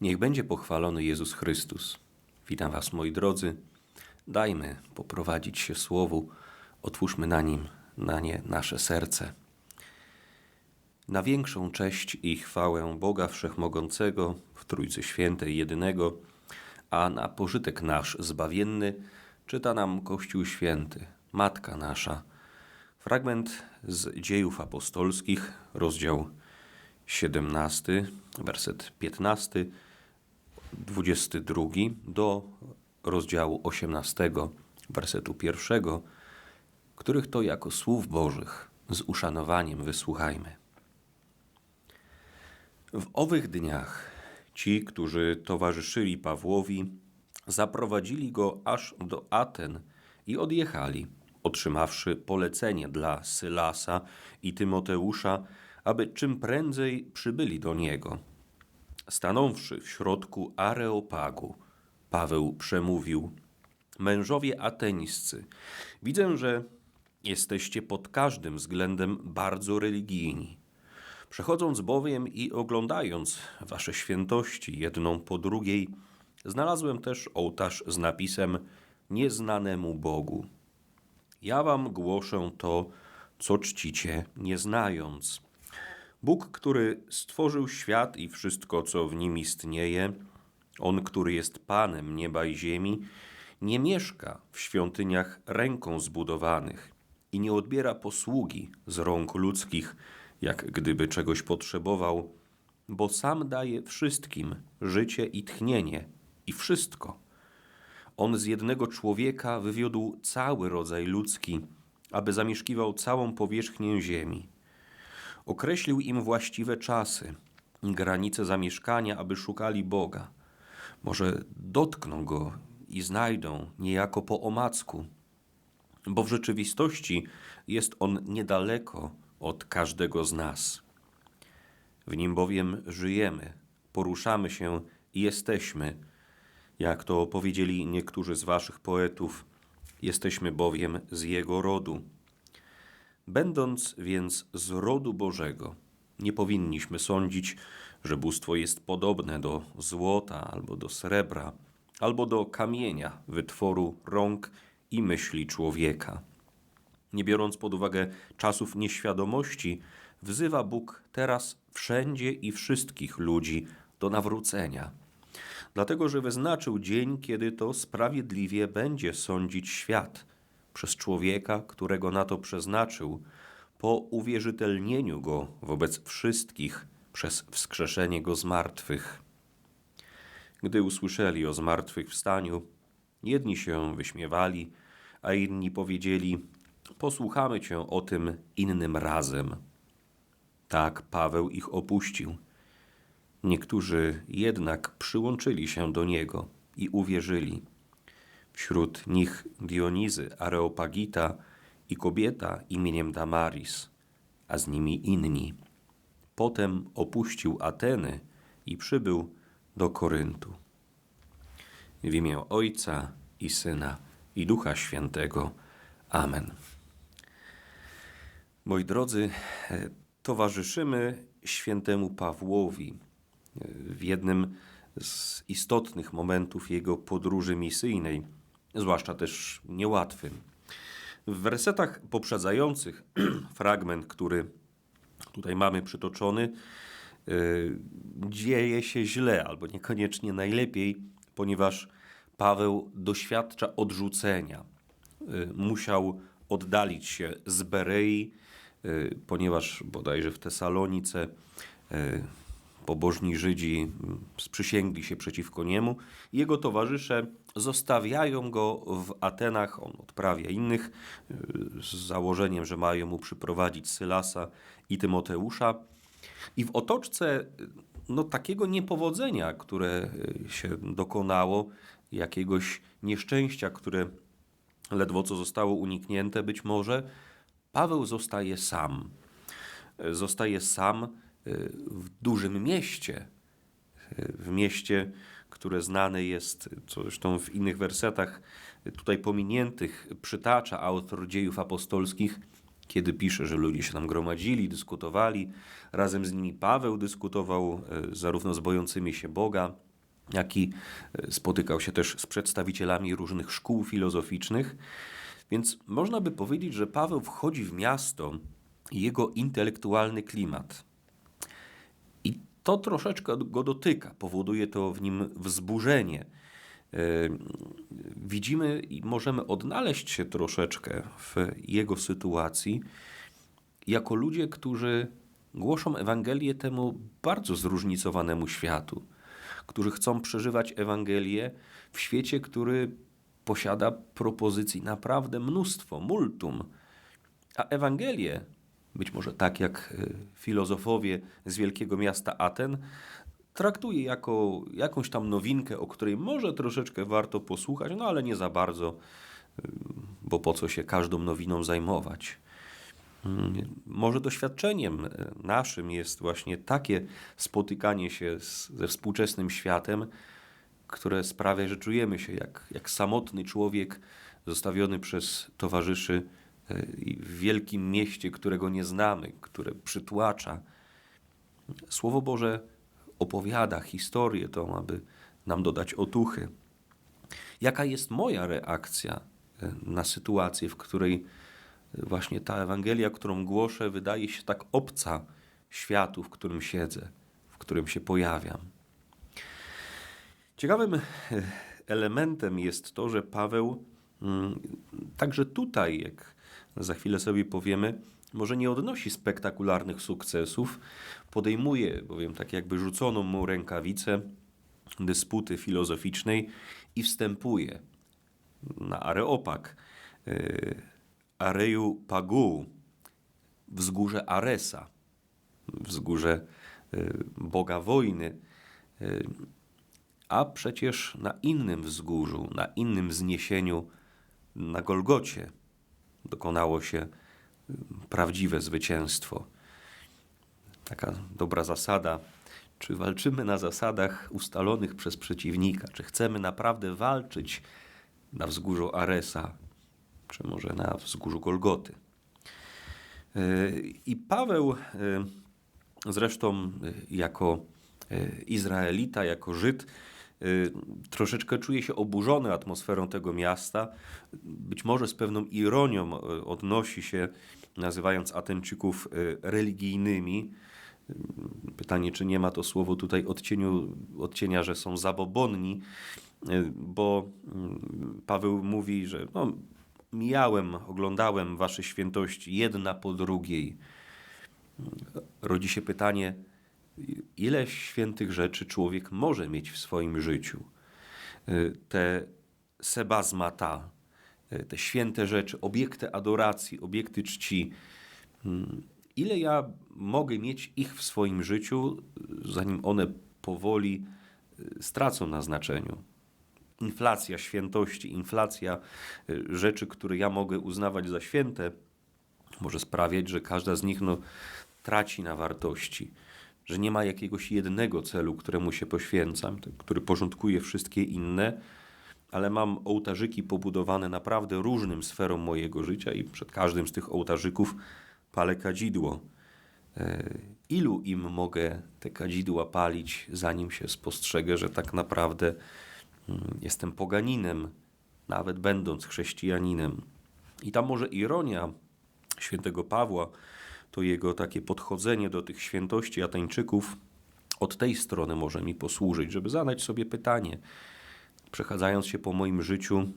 Niech będzie pochwalony Jezus Chrystus. Witam Was, moi drodzy. Dajmy poprowadzić się Słowu, otwórzmy na nim, na nie nasze serce. Na większą cześć i chwałę Boga Wszechmogącego, w Trójcy Świętej Jedynego, a na pożytek nasz zbawienny czyta nam Kościół Święty, Matka nasza. Fragment z Dziejów Apostolskich, rozdział 17, werset 15, 22 do rozdziału 18, wersetu 1, których to jako słów Bożych z uszanowaniem wysłuchajmy. W owych dniach ci, którzy towarzyszyli Pawłowi, zaprowadzili go aż do Aten i odjechali, otrzymawszy polecenie dla Sylasa i Tymoteusza, aby czym prędzej przybyli do niego. Stanąwszy w środku Areopagu, Paweł przemówił: Mężowie ateńscy, widzę, że jesteście pod każdym względem bardzo religijni. Przechodząc bowiem i oglądając wasze świętości jedną po drugiej, znalazłem też ołtarz z napisem Nieznanemu Bogu. Ja wam głoszę to, co czcicie, nie znając. Bóg, który stworzył świat i wszystko, co w nim istnieje, On, który jest Panem nieba i ziemi, nie mieszka w świątyniach ręką zbudowanych i nie odbiera posługi z rąk ludzkich, jak gdyby czegoś potrzebował, bo sam daje wszystkim życie i tchnienie i wszystko. On z jednego człowieka wywiódł cały rodzaj ludzki, aby zamieszkiwał całą powierzchnię ziemi. Określił im właściwe czasy, granice zamieszkania, aby szukali Boga. Może dotkną go i znajdą niejako po omacku, bo w rzeczywistości jest on niedaleko od każdego z nas. W nim bowiem żyjemy, poruszamy się i jesteśmy, jak to powiedzieli niektórzy z waszych poetów, jesteśmy bowiem z jego rodu. Będąc więc z rodu Bożego, nie powinniśmy sądzić, że bóstwo jest podobne do złota albo do srebra, albo do kamienia wytworu rąk i myśli człowieka. Nie biorąc pod uwagę czasów nieświadomości, wzywa Bóg teraz wszędzie i wszystkich ludzi do nawrócenia. Dlatego, że wyznaczył dzień, kiedy to sprawiedliwie będzie sądzić świat przez człowieka, którego na to przeznaczył, po uwierzytelnieniu go wobec wszystkich przez wskrzeszenie go z martwych. Gdy usłyszeli o zmartwychwstaniu, jedni się wyśmiewali, a inni powiedzieli: Posłuchamy cię o tym innym razem. Tak Paweł ich opuścił. Niektórzy jednak przyłączyli się do niego i uwierzyli. Wśród nich Dionizy Areopagita i kobieta imieniem Damaris, a z nimi inni. Potem opuścił Ateny i przybył do Koryntu. W imię Ojca i Syna i Ducha Świętego. Amen. Moi drodzy, e, towarzyszymy świętemu Pawłowi e, w jednym z istotnych momentów jego podróży misyjnej, zwłaszcza też niełatwym. W wersetach poprzedzających fragment, który tutaj mamy przytoczony, e, dzieje się źle albo niekoniecznie najlepiej, ponieważ Paweł doświadcza odrzucenia. Musiał oddalić się z Berei, Y, ponieważ bodajże w Tesalonice y, pobożni Żydzi sprzysięgli się przeciwko niemu. Jego towarzysze zostawiają go w Atenach, on odprawia innych y, z założeniem, że mają mu przyprowadzić Sylasa i Tymoteusza. I w otoczce no, takiego niepowodzenia, które się dokonało, jakiegoś nieszczęścia, które ledwo co zostało uniknięte być może, Paweł zostaje sam. Zostaje sam w dużym mieście, e, w mieście, które znane jest, co zresztą w innych wersetach tutaj pominiętych przytacza autor dziejów apostolskich, kiedy pisze, że ludzie się tam gromadzili, dyskutowali. Razem z nimi Paweł dyskutował zarówno z bojącymi się Boga, jak i spotykał się też z przedstawicielami różnych szkół filozoficznych. Więc można by powiedzieć, że Paweł wchodzi w miasto i jego intelektualny klimat. To troszeczkę go dotyka, powoduje to w nim wzburzenie. E, widzimy i możemy odnaleźć się troszeczkę w jego sytuacji jako ludzie, którzy głoszą Ewangelię temu bardzo zróżnicowanemu światu, którzy chcą przeżywać Ewangelię w świecie, który posiada propozycji naprawdę mnóstwo, multum. A Ewangelię, być może tak jak e, filozofowie z wielkiego miasta Aten, traktuje jako jakąś tam nowinkę, o której może troszeczkę warto posłuchać, no ale nie za bardzo, e, bo po co się każdą nowiną zajmować. Mm, może doświadczeniem e, naszym jest właśnie takie spotykanie się z, ze współczesnym światem, które sprawia, że czujemy się jak, jak samotny człowiek zostawiony przez towarzyszy w wielkim mieście, którego nie znamy, które przytłacza. Słowo Boże opowiada historię tą, aby nam dodać otuchy. Jaka jest moja reakcja e, na sytuację, w której właśnie ta Ewangelia, którą głoszę, wydaje się tak obca światu, w którym siedzę, w którym się pojawiam. Ciekawym e, elementem jest to, że Paweł mm, także tutaj, jak za chwilę sobie powiemy, może nie odnosi spektakularnych sukcesów, podejmuje bowiem tak jakby rzuconą mu rękawicę dysputy filozoficznej i wstępuje na Areopag, e, Areju Pagu, wzgórze Aresa, wzgórze e, Boga wojny, a przecież na innym wzgórzu, na innym wzniesieniu, na Golgocie, dokonało się y, prawdziwe zwycięstwo. Taka dobra zasada. Czy walczymy na zasadach ustalonych przez przeciwnika? Czy chcemy naprawdę walczyć na wzgórzu Aresa, czy może na wzgórzu Golgoty? Y, I Paweł, y, zresztą jako Izraelita, jako Żyd, troszeczkę czuje się oburzony atmosferą tego miasta. Być może z pewną ironią y, odnosi się, nazywając Atenczyków y, religijnymi. Pytanie, czy nie ma to słowo tutaj odcieniu, odcienia, że są zabobonni, bo mm, Paweł mówi, że no, mijałem, oglądałem wasze świętości jedna po drugiej. Rodzi się pytanie, ile świętych rzeczy człowiek może mieć w swoim życiu. Y, te sebazmata, y, te święte rzeczy, obiekty adoracji, obiekty czci. Mm, ile ja mogę mieć ich w swoim życiu, zanim one powoli y, stracą na znaczeniu? Inflacja świętości, inflacja rzeczy, które ja mogę uznawać za święte, może sprawiać, że każda z nich no, traci na wartości że nie ma jakiegoś jednego celu, któremu się poświęcam, który porządkuje wszystkie inne, ale mam ołtarzyki pobudowane naprawdę różnym sferom mojego życia i przed każdym z tych ołtarzyków palę kadzidło. E, ilu im mogę te kadzidła palić, zanim się spostrzegę, że tak naprawdę mm, jestem poganinem, nawet będąc chrześcijaninem. I tam może ironia świętego Pawła, to jego takie podchodzenie do tych świętości Ateńczyków od tej strony może mi posłużyć, żeby zadać sobie pytanie, przechadzając się po moim życiu,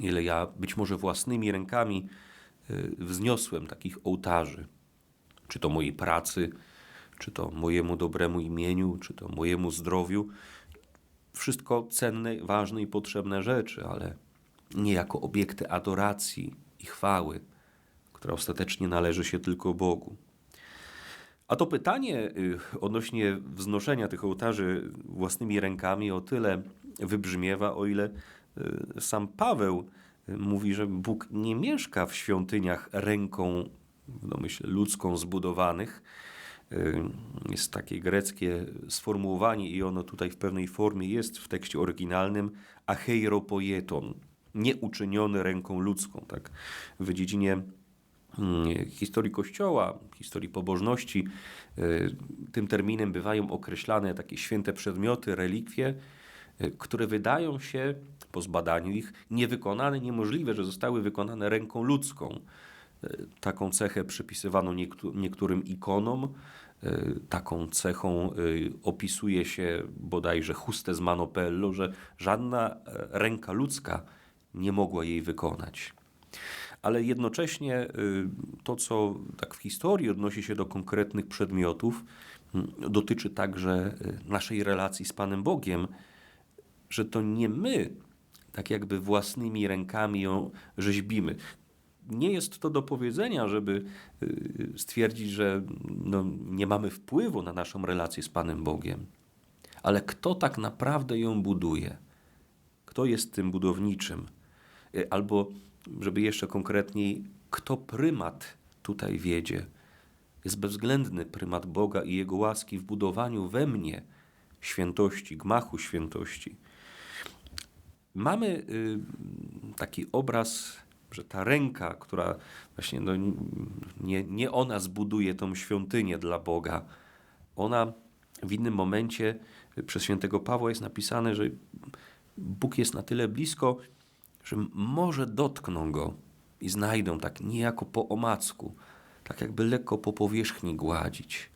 ile ja być może własnymi rękami y, wzniosłem takich ołtarzy, czy to mojej pracy, czy to mojemu dobremu imieniu, czy to mojemu zdrowiu. Wszystko cenne, ważne i potrzebne rzeczy, ale nie jako obiekty adoracji i chwały która ostatecznie należy się tylko Bogu. A to pytanie y, odnośnie wznoszenia tych ołtarzy własnymi rękami o tyle wybrzmiewa, o ile y, sam Paweł y, mówi, że Bóg nie mieszka w świątyniach ręką, w domyśle ludzką zbudowanych. Jest takie greckie sformułowanie i ono tutaj w pewnej formie jest w tekście oryginalnym acheiropoieton, nieuczyniony ręką ludzką. Tak? W dziedzinie historii Kościoła, historii pobożności. Y, tym terminem bywają określane takie święte przedmioty, relikwie, y, które wydają się po zbadaniu ich niewykonane, niemożliwe, że zostały wykonane ręką ludzką. Y, Taką cechę przypisywano niektó- niektórym ikonom. y, Taką cechą y, opisuje się bodajże chustę z Manopello, że żadna e, ręka ludzka nie mogła jej wykonać. Ale jednocześnie y, to, co tak w historii odnosi się do konkretnych przedmiotów, dotyczy także y, naszej relacji z Panem Bogiem, że to nie my tak jakby własnymi rękami ją rzeźbimy. Nie jest to do powiedzenia, żeby y, stwierdzić, że no, nie mamy wpływu na naszą relację z Panem Bogiem. Ale kto tak naprawdę ją buduje? Kto jest tym budowniczym? Albo, żeby jeszcze konkretniej, kto prymat tutaj wiedzie? Jest bezwzględny prymat Boga i Jego łaski w budowaniu we mnie świętości, gmachu świętości. Mamy y, taki obraz, że ta ręka, która właśnie no, nie, nie ona zbuduje tą świątynię dla Boga, ona w innym momencie y, przez świętego Pawła jest napisane, że Bóg jest na tyle blisko, że może dotkną go i znajdą tak niejako po omacku, tak jakby lekko po powierzchni gładzić.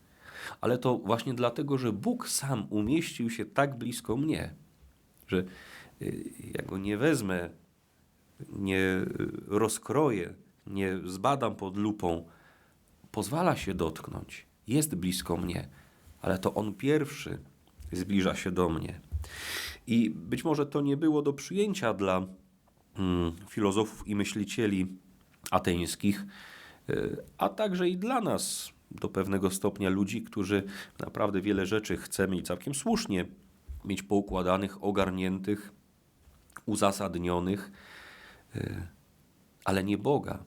Ale to właśnie dlatego, że Bóg sam umieścił się tak blisko mnie, że y, ja go nie wezmę, nie y, rozkroję, nie zbadam pod lupą, pozwala się dotknąć, jest blisko mnie, ale to on pierwszy zbliża się do mnie. I być może to nie było do przyjęcia dla filozofów i myślicieli ateńskich, y, a także i dla nas, do pewnego stopnia ludzi, którzy naprawdę wiele rzeczy chcemy i całkiem słusznie mieć poukładanych, ogarniętych, uzasadnionych, y, ale nie Boga.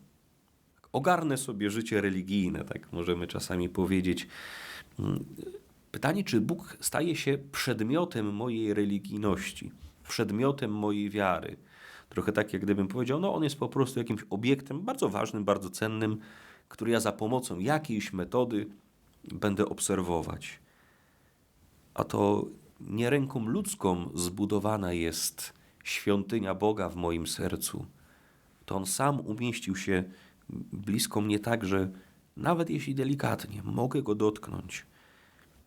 Ogarnę sobie życie religijne, tak możemy czasami powiedzieć. Mm, Pytanie, czy Bóg staje się przedmiotem mojej religijności, przedmiotem mojej wiary. Trochę tak, jak gdybym powiedział, no on jest po prostu jakimś obiektem bardzo ważnym, bardzo cennym, który ja za pomocą jakiejś metody będę obserwować. A to nie ręką ludzką zbudowana jest świątynia Boga w moim sercu. To On sam umieścił się blisko mnie tak, że nawet jeśli delikatnie mogę Go dotknąć,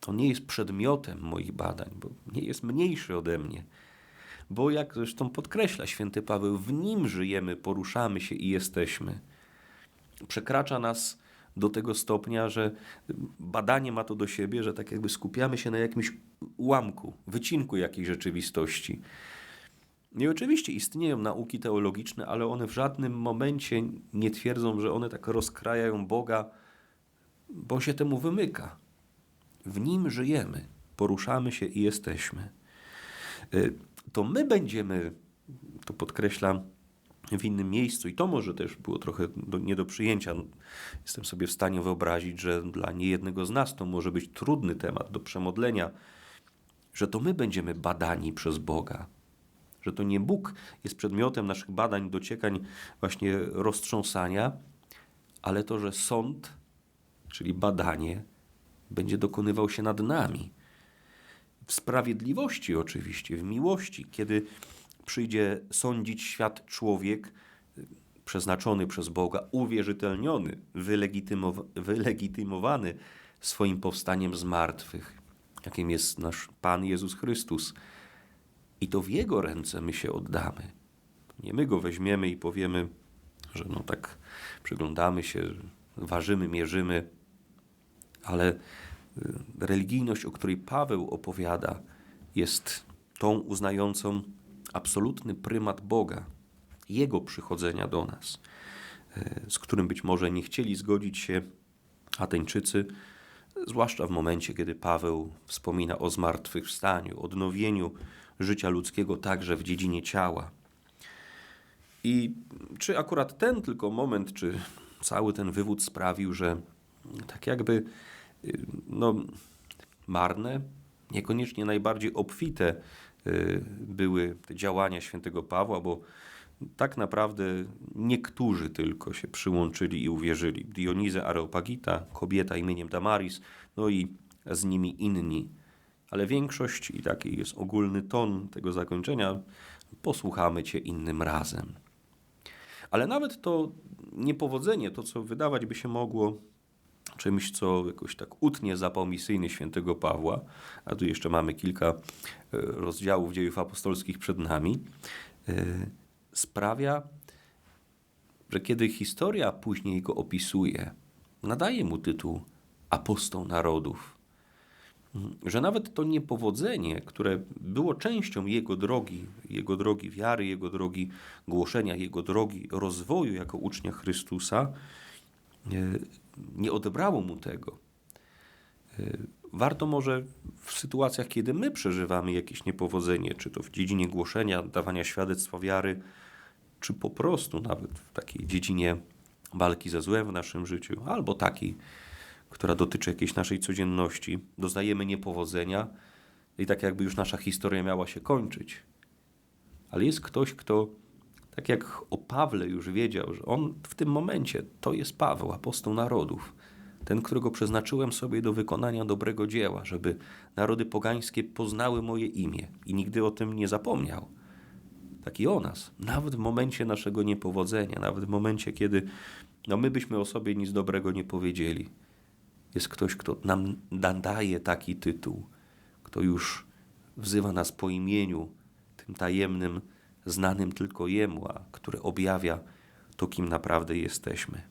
to nie jest przedmiotem moich badań, bo nie jest mniejszy ode mnie. Bo jak zresztą podkreśla święty Paweł, w Nim żyjemy, poruszamy się i jesteśmy. Przekracza nas do tego stopnia, że badanie ma to do siebie, że tak jakby skupiamy się na jakimś ułamku, wycinku jakiejś rzeczywistości. I oczywiście istnieją nauki teologiczne, ale one w żadnym momencie nie twierdzą, że one tak rozkrajają Boga, bo się temu wymyka. W nim żyjemy, poruszamy się i jesteśmy. To my będziemy, to podkreślam, w innym miejscu, i to może też było trochę do, nie do przyjęcia. Jestem sobie w stanie wyobrazić, że dla niejednego z nas to może być trudny temat do przemodlenia, że to my będziemy badani przez Boga. Że to nie Bóg jest przedmiotem naszych badań, dociekań, właśnie roztrząsania, ale to, że sąd, czyli badanie, będzie dokonywał się nad nami. W sprawiedliwości oczywiście, w miłości, kiedy przyjdzie sądzić świat człowiek y, przeznaczony przez Boga, uwierzytelniony, wylegitymow- wylegitymowany swoim powstaniem z martwych, jakim jest nasz Pan Jezus Chrystus. I to w Jego ręce my się oddamy. Nie my Go weźmiemy i powiemy, że no tak przyglądamy się, ważymy, mierzymy, ale religijność, o której Paweł opowiada, jest tą uznającą absolutny prymat Boga, Jego przychodzenia do nas, y, z którym być może nie chcieli zgodzić się Ateńczycy, zwłaszcza w momencie, kiedy Paweł wspomina o zmartwychwstaniu, odnowieniu życia ludzkiego także w dziedzinie ciała. I czy akurat ten tylko moment, czy cały ten wywód sprawił, że tak jakby y, no, marne, niekoniecznie najbardziej obfite y, były te działania świętego Pawła, bo tak naprawdę niektórzy tylko się przyłączyli i uwierzyli. Dioniza Areopagita, kobieta imieniem Damaris, no i z nimi inni. ale większość i taki jest ogólny ton tego zakończenia. Posłuchamy Cię innym razem. Ale nawet to niepowodzenie, to co wydawać by się mogło czymś, co jakoś tak utnie zapał misyjny świętego Pawła, a tu jeszcze mamy kilka e, rozdziałów dziejów apostolskich przed nami, e, sprawia, że kiedy historia później go opisuje, nadaje mu tytuł apostoł narodów. Że nawet to niepowodzenie, które było częścią jego drogi, jego drogi wiary, jego drogi głoszenia, jego drogi rozwoju jako ucznia Chrystusa, nie odebrało mu tego. E, Warto może w sytuacjach, kiedy my przeżywamy jakieś niepowodzenie, czy to w dziedzinie głoszenia, dawania świadectwa wiary, czy po prostu nawet w takiej dziedzinie walki ze złem w naszym życiu, albo takiej, która dotyczy jakiejś naszej codzienności, doznajemy niepowodzenia i tak jakby już nasza historia miała się kończyć. Ale jest ktoś, kto tak jak o Pawle już wiedział, że on w tym momencie to jest Paweł, apostoł narodów, ten, którego przeznaczyłem sobie do wykonania dobrego dzieła, żeby narody pogańskie poznały moje imię i nigdy o tym nie zapomniał. Tak i o nas, nawet w momencie naszego niepowodzenia, nawet w momencie, kiedy no my byśmy o sobie nic dobrego nie powiedzieli, jest ktoś, kto nam daje taki tytuł, kto już wzywa nas po imieniu, tym tajemnym, znanym tylko Jemu, a który objawia to, kim naprawdę jesteśmy.